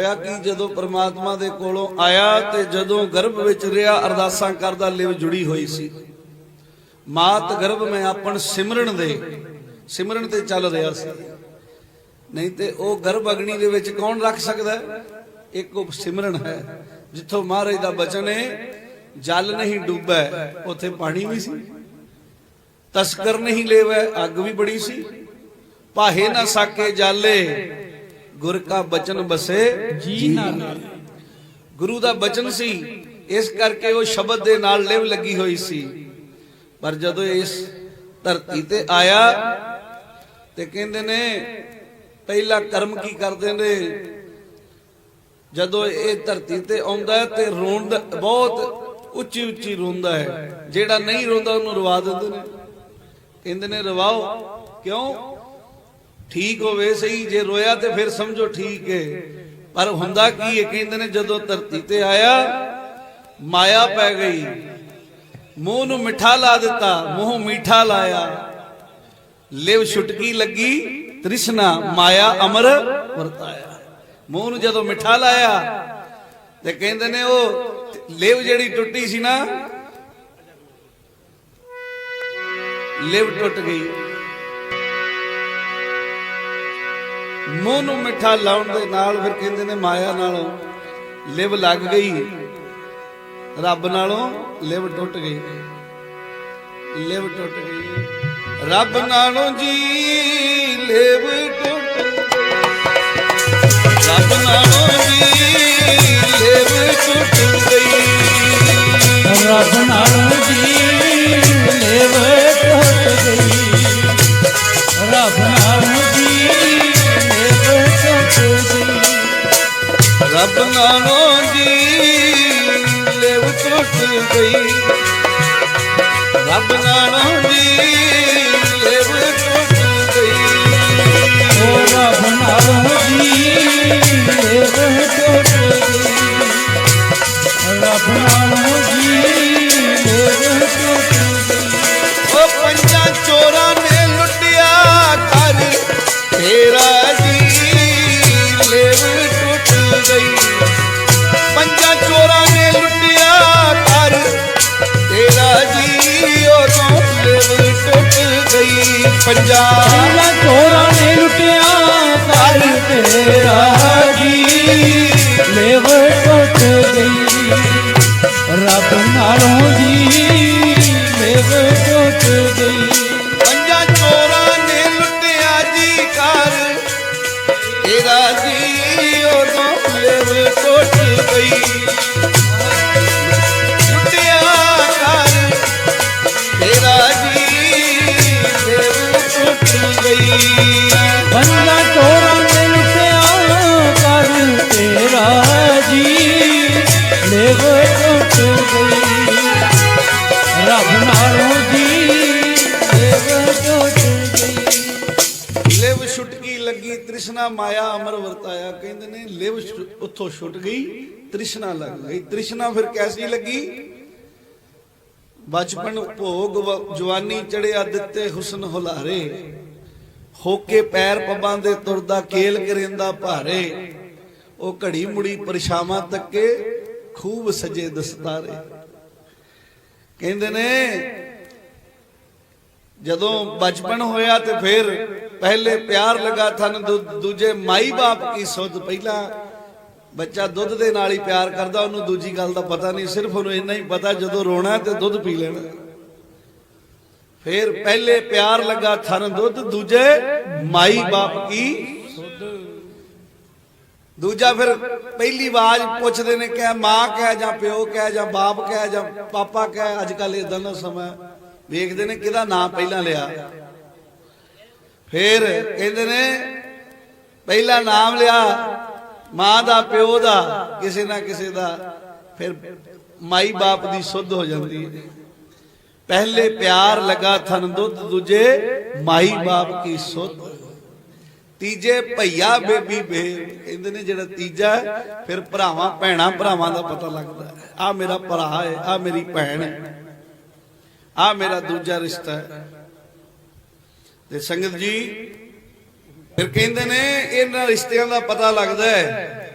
ਹੋਇਆ ਕਿ ਜਦੋਂ ਪ੍ਰਮਾਤਮਾ ਦੇ ਕੋਲੋਂ ਆਇਆ ਤੇ ਜਦੋਂ ਗਰਭ ਵਿੱਚ ਰਿਹਾ, ਅਰਦਾਸਾਂ ਕਰਦਾ ਲਿਵ ਜੁੜੀ ਹੋਈ ਸੀ। ਮਾਤ ਗਰਭ ਮੈਂ ਆਪਣ ਸਿਮਰਨ ਦੇ, ਸਿਮਰਨ ਤੇ ਚੱਲ ਰਿਹਾ ਸੀ। ਨਹੀਂ ਤੇ ਉਹ ਗਰਭ ਅਗਨੀ ਦੇ ਵਿੱਚ ਕੌਣ ਰੱਖ ਸਕਦਾ ਹੈ? ਇੱਕ ਉਹ ਸਿਮਰਨ ਹੈ। ਜਿੱਥੋਂ ਮਹਾਰਾਜ ਦਾ ਬਚਨ ਹੈ, ਜਲ ਨਹੀਂ ਡੁੱਬੈ, ਉੱਥੇ ਪਾਣੀ ਵੀ ਸੀ। ਤਸਕਰ ਨਹੀਂ ਲੇਵੈ, ਅੱਗ ਵੀ ਬੜੀ ਸੀ। ਪਾਹੇ ਨਾ ਸਾਕੇ ਜਾਲੇ ਗੁਰ ਕਾ ਬਚਨ ਬਸੇ ਜੀ ਨਾਲ ਗੁਰੂ ਦਾ ਬਚਨ ਸੀ, ਇਸ ਕਰਕੇ ਉਹ ਸ਼ਬਦ ਦੇ ਨਾਲ ਲਿਵ ਲੱਗੀ ਹੋਈ ਸੀ। ਪਰ ਜਦੋਂ ਇਸ ਧਰਤੀ ਤੇ ਆਇਆ ਤੇ ਕਹਿੰਦੇ ਨੇ, ਪਹਿਲਾ ਕਰਮ ਕੀ ਕਰਦੇ ਨੇ? ਜਦੋਂ ਇਹ ਧਰਤੀ ਤੇ ਆਉਂਦਾ ਹੈ ਤੇ ਰੋਂਦਾ ਬਹੁਤ ਉੱਚੀ ਉੱਚੀ ਰੋਂਦਾ ਹੈ। ਜਿਹੜਾ ਨਹੀਂ ਰੋਂਦਾ ਉਹਨੂੰ ਰਵਾ ਦਿੰਦੇ ਨੇ। ਕਹਿੰਦੇ ਨੇ ਰਵਾਓ। ਕਿਉਂ? ਠੀਕ ਹੋਵੇ, ਸਹੀ ਜੇ ਰੋਇਆ ਤੇ ਫਿਰ ਸਮਝੋ ਠੀਕ ਹੈ ਪਰ ਹੁੰਦਾ ਕੀ ਹੈ ਕਹਿੰਦੇ ਨੇ ਜਦੋਂ ਧਰਤੀ ਤੇ ਆਇਆ, ਮਾਇਆ ਪੈ ਗਈ। ਮੂੰਹ ਨੂੰ ਮਿੱਠਾ ਲਾ ਦਿੱਤਾ, ਮੂੰਹ ਮਿੱਠਾ ਲਾਇਆ। ਲਿਵ ਛੁਟਕੀ ਲੱਗੀ, ਤ੍ਰਿਸ਼ਨਾ, ਮਾਇਆ, ਅਮਰ ਵਰਤਾਇਆ। ਮੂੰਹ ਨੂੰ ਜਦੋਂ ਮਿੱਠਾ ਲਾਇਆ, ਤੇ ਕਹਿੰਦੇ ਨੇ ਉਹ ਲਿਵ ਜਿਹੜੀ ਟੁੱਟੀ ਸੀ ਨਾ, ਲਿਵ ਟੁੱਟ ਗਈ। ਮੂੰਹ ਨੂੰ ਮਿੱਠਾ ਲਾਉਣ ਦੇ ਨਾਲ ਫਿਰ ਕਹਿੰਦੇ ਨੇ ਮਾਇਆ ਨਾਲੋਂ ਲਿਵ ਲੱਗ ਗਈ। ਰੱਬ ਨਾਲੋਂ ਲਿਵ ਟੁੱਟ ਗਈ। ਲਿਵ ਟੁੱਟ ਗਈ। ਰੱਬ ਨਾਲੋਂ ਜੀ ਲਿਵ ਟੁੱਟ ਰੱਬ ਨਾਲੋਂ ਜੀ ਲਿਵ ਟੁੱਟ ਗਈ। ਰੱਬ ਨਾਲੋਂ ਜੀ ਲੇਵ ਟੁੱਟ ਗਈ। ਰੱਬ ਨਾਲੋਂ ਜੀ ਰੱਬ ਨਾਲੋਂ ਜੀ ਲਿਵ ਟੁੱਟ ਗਈ ਰੱਬ ਨਾਲੋਂ ਜੀ ਲਿਵ ਟੁੱਟ ਗਈ ਓ ਰੱਬ ਨਾਲੋਂ ਜੀ ਲੇਵ ਟੁੱਟ ਗਈ ਰੱਬ ਨਾਲੋਂ ਜੀ ਲਿਵ ਉੱਥੋਂ ਛੁੱਟ ਗਈ, ਤ੍ਰਿਸ਼ਨਾ ਲੱਗ ਗਈ। ਤ੍ਰਿਸ਼ਨਾ ਫਿਰ ਕੈਸੀ ਲੱਗੀ? ਬਚਪਨ ਭੋਗ ਜਵਾਨੀ ਚੜਿਆ ਦਿੱਤੇ ਹੁਸਨ ਹੁਲਾਰੇ। ਹੋ ਕੇ ਪੈਰ ਪੱਬਾਂ ਦੇ ਤੁਰਦਾ ਕੇਲ ਕਰਿੰਦਾ ਭਾਰੇ। ਉਹ ਘੜੀ ਮੁੜੀ ਪਰਛਾਵਾਂ ਤੱਕੇ, ਖੂਬ ਸਜੇ ਦਸਤਾਰੇ। ਕਹਿੰਦੇ ਨੇ ਜਦੋਂ ਬਚਪਨ ਹੋਇਆ ਤੇ ਫਿਰ ਪਹਿਲੇ ਪਿਆਰ ਲਗਾ ਥਨ, ਦੂ- ਦੂਜੇ ਮਾਈ ਬਾਪ ਕੀ ਸੁਧ? ਪਹਿਲਾਂ ਬੱਚਾ ਦੁੱਧ ਦੇ ਨਾਲ ਹੀ ਪਿਆਰ ਕਰਦਾ, ਉਹਨੂੰ ਦੂਜੀ ਗੱਲ ਦਾ ਪਤਾ ਨਹੀਂ, ਸਿਰਫ ਉਹਨੂੰ ਇੰਨਾ ਹੀ ਪਤਾ ਜਦੋਂ ਰੋਣਾ ਤੇ ਦੁੱਧ ਪੀ ਲੈਣਾ। ਫਿਰ ਪਹਿਲੇ ਪਿਆਰ ਲਗਾ ਥਨ, ਦੁੱਧ, ਦੂਜੇ ਮਾਈ ਬਾਪ ਕੀ ਦੂਜਾ ਫਿਰ ਪਹਿਲੀ ਆਵਾਜ਼ ਪੁੱਛਦੇ ਨੇ ਕਿ ਮਾਂ ਕਹਿ ਜਾਂ ਪਿਓ ਕਹਿ ਜਾਂ ਬਾਪ ਕਹਿ ਜਾਂ ਪਾਪਾ ਕਹਿ ਅੱਜ ਕੱਲ ਇਦਾਂ ਦਾ ਸਮਾਂ। ਵੇਖਦੇ ਨੇ ਕਿਹਦਾ ਨਾਮ ਪਹਿਲਾਂ ਲਿਆ। ਫਿਰ ਕਹਿੰਦੇ ਨੇ, ਪਹਿਲਾ ਨਾਮ ਲਿਆ, ਮਾਂ ਦਾ, ਪਿਓ ਦਾ, ਕਿਸੇ ਨਾ ਕਿਸੇ ਦਾ। ਫਿਰ ਮਾਈ ਬਾਪ ਦੀ ਸੁੱਧ ਹੋ ਜਾਂਦੀ ਹੈ। ਪਹਿਲੇ ਪਿਆਰ ਲਗਾ ਥਨ ਦੁੱਧ, ਦੂਜੇ ਮਾਈ ਬਾਪ ਕੀ ਸੁੱਧ। ਤੀਜੇ ਭਈਆ ਬੇਬੀ ਬੇ। ਕਹਿੰਦੇ ਨੇ ਜਿਹੜਾ ਤੀਜਾ ਫਿਰ ਭਰਾਵਾਂ, ਭੈਣਾਂ, ਭਰਾਵਾਂ ਦਾ ਪਤਾ ਲੱਗਦਾ ਆ ਮੇਰਾ ਭਰਾ ਹੈ ਆ ਮੇਰੀ ਭੈਣ ਹੈ। ਆ ਮੇਰਾ ਦੂਜਾ ਰਿਸ਼ਤਾ ਹੈ। ਤੇ ਸੰਗਤ ਜੀ, ਫਿਰ ਕਹਿੰਦੇ ਨੇ, ਇਹਨਾਂ ਰਿਸ਼ਤਿਆਂ ਦਾ ਪਤਾ ਲੱਗਦਾ ਹੈ।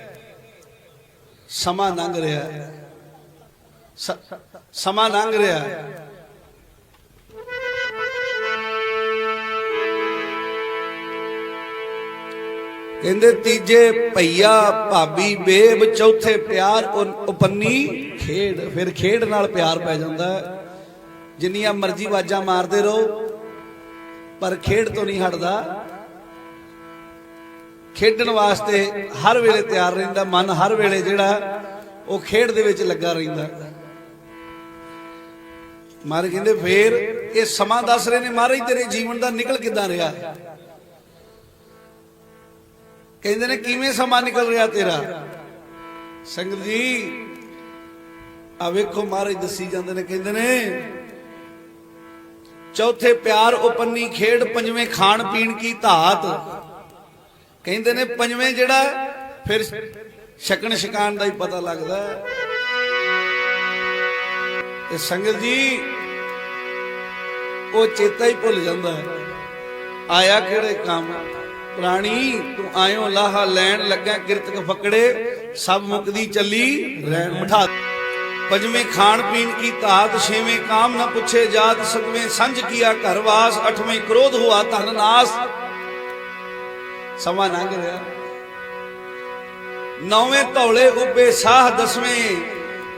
ਸਮਾਂ ਲੰਘ ਰਿਹਾ ਸਮਾਂ ਲੰਘ ਰਿਹਾ ਕਹਿੰਦੇ, ਤੀਜੇ ਭਈਆ ਭਾਬੀ ਬੇਬ, ਚੌਥੇ ਪਿਆਰ ਉਪੰਨੀ ਖੇਡ, ਫਿਰ ਖੇਡ ਨਾਲ ਪਿਆਰ ਪੈ ਜਾਂਦਾ ਹੈ। ਜਿੰਨੀਆਂ ਮਰਜ਼ੀ ਆਵਾਜ਼ਾਂ ਮਾਰਦੇ ਰਹੋ, ਪਰ ਖੇਡ ਤੋਂ ਨਹੀਂ ਹਟਦਾ। ਖੇਡਣ ਵਾਸਤੇ ਹਰ ਵੇਲੇ ਤਿਆਰ ਰਹਿੰਦਾ, ਮਨ ਹਰ ਵੇਲੇ ਜਿਹੜਾ, ਉਹ ਖੇਡ ਦੇ ਵਿੱਚ ਲੱਗਾ ਰਹਿੰਦਾ। ਮਾਰੇ ਕਹਿੰਦੇ, ਫੇਰ ਇਹ ਸਮਾਂ ਦੱਸ ਰਹੇ ਨੇ ਮਹਾਰਾਜ ਤੇਰੇ ਜੀਵਨ ਦਾ ਨਿਕਲ ਕਿੱਦਾਂ ਰਿਹਾ? ਕਹਿੰਦੇ ਨੇ, ਕਿਵੇਂ ਸਮਾਂ ਨਿਕਲ ਰਿਹਾ ਤੇਰਾ? ਸੰਗਤ ਜੀ ਆ ਵੇਖੋ ਮਹਾਰਾਜ ਦੱਸੀ ਜਾਂਦੇ ਨੇ, ਕਹਿੰਦੇ ਨੇ ਚੌਥੇ ਪਿਆਰ ਉਪੰਨੀ ਖੇਡ ਪੰਜਵੇਂ ਖਾਣ ਪੀਣ ਕੀ ਧਾਤ। ਕਹਿੰਦੇ ਨੇ ਪੰਜਵੇਂ ਜਿਹੜਾ, ਫਿਰ ਛਕਣ ਛਕਾਣ ਦਾ ਹੀ ਪਤਾ ਲੱਗਦਾ। ਤੇ ਸੰਗਤ ਜੀ, ਉਹ ਚੇਤਾ ਹੀ ਭੁੱਲ ਜਾਂਦਾ ਆਇਆ ਕਿਹੜੇ ਕੰਮ? ਪ੍ਰਾਣੀ, ਤੂੰ ਆਇਓ ਲਾਹਾ ਲੈਣ ਲੱਗਾ ਕਿਰਤਕ ਫਕੜੇ, ਸਭ ਮੁਕਦੀ ਚੱਲੀ ਰਹਿਣ ਬਿਠਾ। ਪੰਜਵੇਂ ਖਾਣ ਪੀਣ ਕੀ ਧਾਤ, ਛੇਵੇਂ ਕਾਮ ਨਾ ਪੁੱਛੇ ਜਾਤ, ਸਤਵੇਂ ਸੰਜ ਕੀਆ ਘਰ ਵਾਸ, ਅਠਵੇਂ ਕ੍ਰੋਧ ਹੁਆ ਧਨ ਨਾਸ। ਸਮਾਂ ਲੰਘ ਰਿਹਾ। ਨੌਵੇਂ ਧੌਲੇ ਉੱਪੇ ਸਾਹ, ਦਸਵੇਂ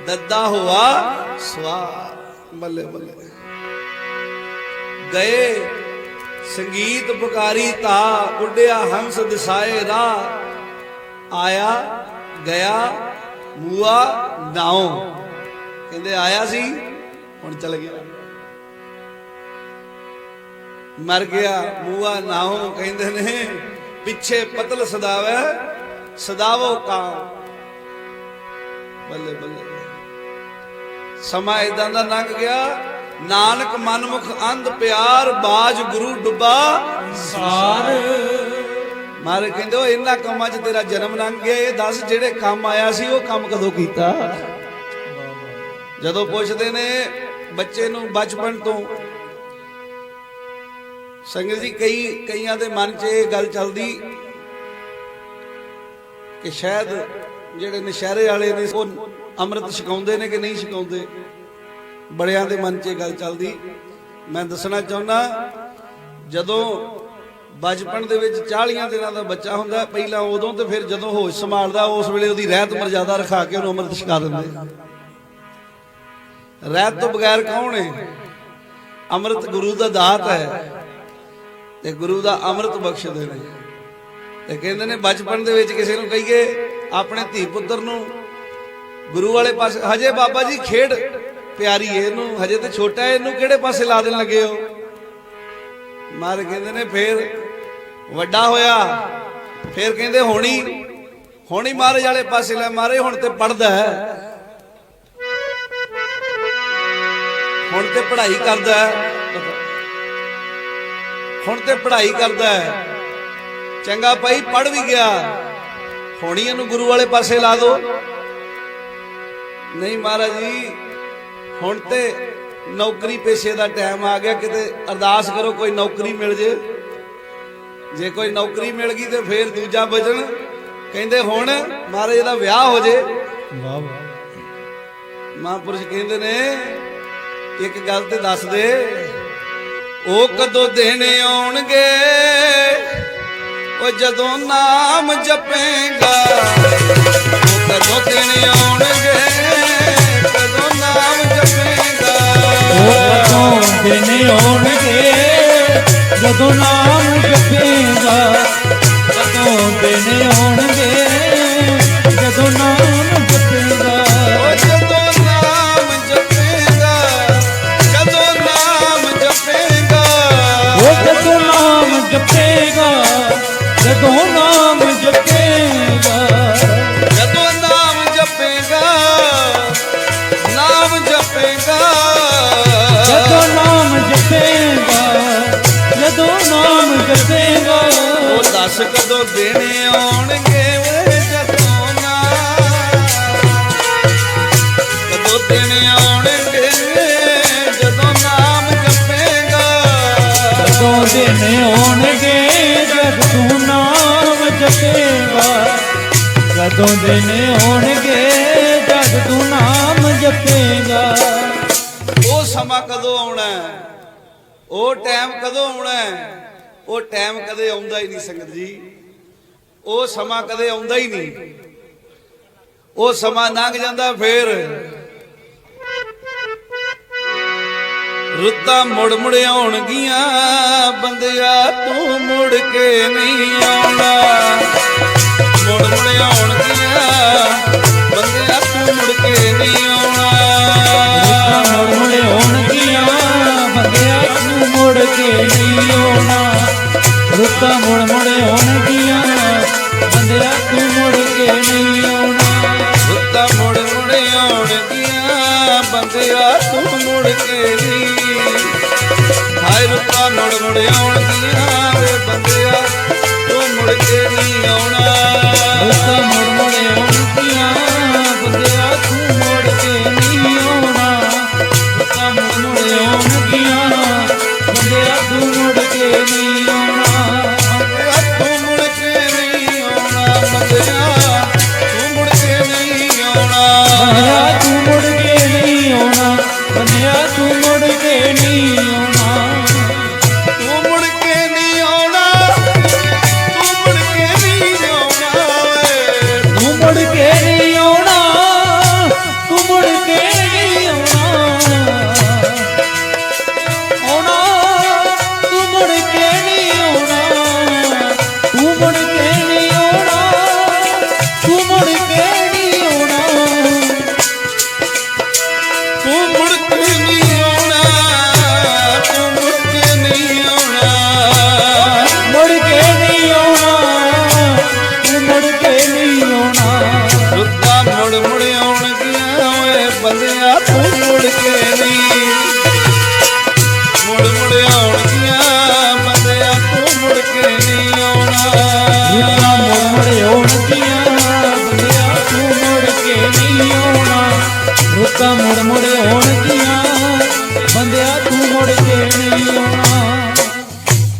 ਦੱਦਾ ਹੁਆ ਸਵਾ ਬੱਲੇ ਬੱਲੇ। ਗਏ ਸੰਗੀਤ ਪੁਕਾਰੀ ਤਾ ਉੱਡਿਆ ਹੰਸ ਦਿਸਾਏ ਰਾ। ਆਇਆ, ਗਿਆ ਮੂਆ ਨਾਉ। ਕਹਿੰਦੇ ਆਇਆ ਸੀ ਹੁਣ ਚਲ ਗਿਆ। ਮਰ ਗਿਆ ਮੂਆ ਨਾਉ ਕਹਿੰਦੇ ਨੇ ਪਿੱਛੇ ਪਤਲ ਸਦਾਵੇ ਸਦਾਵੋ ਕਾਂ ਬੱਲੇ ਬੱਲੇ। ਸਮਾਂ ਇਦਾਂ ਦਾ ਲੰਘ ਗਿਆ ਨਾਨਕ ਮਨਮੁਖ ਅੰਧ ਪਿਆਰ ਬਾਜ ਗੁਰੂ ਡੁੱਬਾ। ਸਾਰ। ਮਾਰੇ ਕਹਿੰਦੇ ਉਹ ਇਹਨਾਂ ਕੰਮਾਂ 'ਚ ਤੇਰਾ ਜਨਮ ਲੰਘ ਗਿਆ ਇਹ ਦੱਸ ਜਿਹੜੇ ਕੰਮ ਆਇਆ ਸੀ ਉਹ ਕੰਮ ਕਦੋਂ ਕੀਤਾ? ਜਦੋਂ ਪੁੱਛਦੇ ਨੇ ਬੱਚੇ ਨੂੰ ਬਚਪਨ ਤੋਂ, ਸੰਗਤ ਜੀ, ਕਈ, ਕਈਆਂ ਦੇ ਮਨ 'ਚ ਇਹ ਗੱਲ ਚੱਲਦੀ ਕਿ ਸ਼ਾਇਦ ਜਿਹੜੇ ਨਸ਼ਹਿਰੇ ਵਾਲੇ ਨੇ, ਉਹ ਅੰਮ੍ਰਿਤ ਛਕਾਉਂਦੇ ਨੇ ਕਿ ਨਹੀਂ ਛਕਾਉਂਦੇ? ਬੜਿਆਂ ਦੇ ਮਨ 'ਚ ਇਹ ਗੱਲ ਚੱਲਦੀ। ਮੈਂ ਦੱਸਣਾ ਚਾਹੁੰਦਾ, ਜਦੋਂ ਬਚਪਨ ਦੇ ਵਿੱਚ 40 ਦਿਨਾਂ ਦਾ ਬੱਚਾ ਹੁੰਦਾ, ਪਹਿਲਾਂ ਉਦੋਂ ਤੇ ਫਿਰ ਜਦੋਂ ਹੋਸ਼ ਸੰਭਾਲਦਾ, ਉਸ ਵੇਲੇ ਉਹਦੀ ਰਹਿਤ ਮਰਜ਼ਾਦਾ ਰਖਾ ਕੇ ਉਹਨੂੰ ਅੰਮ੍ਰਿਤ ਛਕਾ ਦਿੰਦੇ। ਰਹਿਤ ਤੋਂ ਬਗੈਰ ਕੌਣ ਹੈ ਅੰਮ੍ਰਿਤ ਗੁਰੂ ਦਾ ਦਾਤ ਹੈ ਤੇ ਗੁਰੂ ਦਾ ਅੰਮ੍ਰਿਤ ਬਖਸ਼ਦੇ ਨੇ। ਤੇ ਕਹਿੰਦੇ ਨੇ ਬਚਪਨ ਦੇ ਵਿੱਚ ਕਿਸੇ ਨੂੰ ਕਹੀਏ ਆਪਣੇ ਧੀ ਪੁੱਤਰ ਨੂੰ, ਗੁਰੂ ਵਾਲੇ ਪਾਸੇ, ਹਜੇ ਬਾਬਾ ਜੀ ਖੇਡ ਪਿਆਰੀ ਹੈ ਇਹਨੂੰ, ਹਜੇ ਤੇ ਛੋਟਾ ਹੈ ਇਹਨੂੰ ਕਿਹੜੇ ਪਾਸੇ ਲਾ ਦੇਣ ਲੱਗੇ ਹੋ? ਮਾਰ ਕਹਿੰਦੇ ਨੇ ਫੇਰ ਵੱਡਾ ਹੋਇਆ, ਫੇਰ ਕਹਿੰਦੇ ਹੋਣੀ ਹੋਣੀ ਮਹਾਰਾਜ ਵਾਲੇ ਪਾਸੇ ਲੈ, ਮਾਰੇ ਹੁਣ ਤੇ ਪੜਦਾ ਹੈ। ਹੁਣ ਤੇ ਪੜ੍ਹਾਈ ਕਰਦਾ ਹੈ। ਹੁਣ ਤੇ ਪੜ੍ਹਾਈ ਕਰਦਾ ਹੈ। ਚੰਗਾ ਭਾਈ ਪੜ ਵੀ ਗਿਆ। ਹੋਣੀ ਇਹਨੂੰ ਗੁਰੂ ਵਾਲੇ ਪਾਸੇ ਲਾ ਦੋ। ਨਹੀਂ ਮਹਾਰਾਜ ਜੀ ਹੁਣ ਤੇ ਨੌਕਰੀ ਪੇਸ਼ੇ ਦਾ ਟਾਈਮ ਆ ਗਿਆ। ਕਿਤੇ ਅਰਦਾਸ ਕਰੋ ਕੋਈ ਨੌਕਰੀ ਮਿਲ ਜੇ। ਜੇ ਕੋਈ ਨੌਕਰੀ ਮਿਲ ਗਈ ਤੇ ਫੇਰ ਦੂਜਾ ਵਜਨ ਕਹਿੰਦੇ ਹੁਣ ਮਹਾਰਾਜ ਦਾ ਵਿਆਹ ਹੋ ਜੇ। ਵਾਹ ਵਾਹ। ਮਹਾਂਪੁਰਸ਼ ਕਹਿੰਦੇ ਨੇ ਇੱਕ ਗੱਲ ਤੇ ਦੱਸ ਦੇ। ਉਹ ਕਦੋਂ ਦਿਨ ਆਉਣਗੇ? ਉਹ ਜਦੋਂ ਨਾਮ ਜਪੇਗਾ। ਉਹ ਕਦੋਂ ਦਿਨ ਆਉਣਗੇ? ਕਦੋਂ ਨਾਮ ਜਪੇਗਾ? ਉਹ ਕਦੋਂ ਦਿਨ ਆਉਣਗੇ? ਜਦੋਂ ਨਾਮ ਜਪੇਗਾ। ਕਦੋਂ ਦਿਨ ਆਉਣਗੇ? ਦੱਸ ਕਦੋਂ ਦਿਨ ਆਉਣਗੇ ਵੇ ਜਦੋਂ ਨਾ ਕਦੋਂ ਦਿਨ ਆਉਣਗੇ ਜਦੋਂ ਨਾਮ ਜਪੇਗਾ? ਕਦੋਂ ਦਿਨ ਆਉਣਗੇ ਜਦੋਂ ਨਾਮ ਜਪੇਗਾ? ਕਦੋਂ ਦਿਨ ਆਉਣਗੇ ਜਦ ਤੂੰ ਨਾਮ ਜਪੇਗਾ? ਉਹ ਸਮਾਂ ਕਦੋਂ ਆਉਣਾ? ਉਹ ਟਾਈਮ ਕਦੋਂ ਆਉਣਾ? ਉਹ ਟਾਈਮ ਕਦੇ ਆਉਂਦਾ ਹੀ ਨਹੀਂ ਸੰਗਤ ਜੀ। ਉਹ ਸਮਾਂ ਕਦੇ ਆਉਂਦਾ ਹੀ ਨਹੀਂ। ਉਹ ਸਮਾਂ ਲੰਘ ਜਾਂਦਾ ਫੇਰ। ਰੁੱਤਾਂ ਮੁੜ ਮੁੜ ਆਉਣਗੀਆਂ, ਬੰਦਿਆ ਤੂੰ ਮੁੜ ਕੇ ਨਹੀਂ ਆਉਣਾ ਮੁੜ ਮੁੜ ਆਉਣ എന്നോട് കൂടെ Yeah.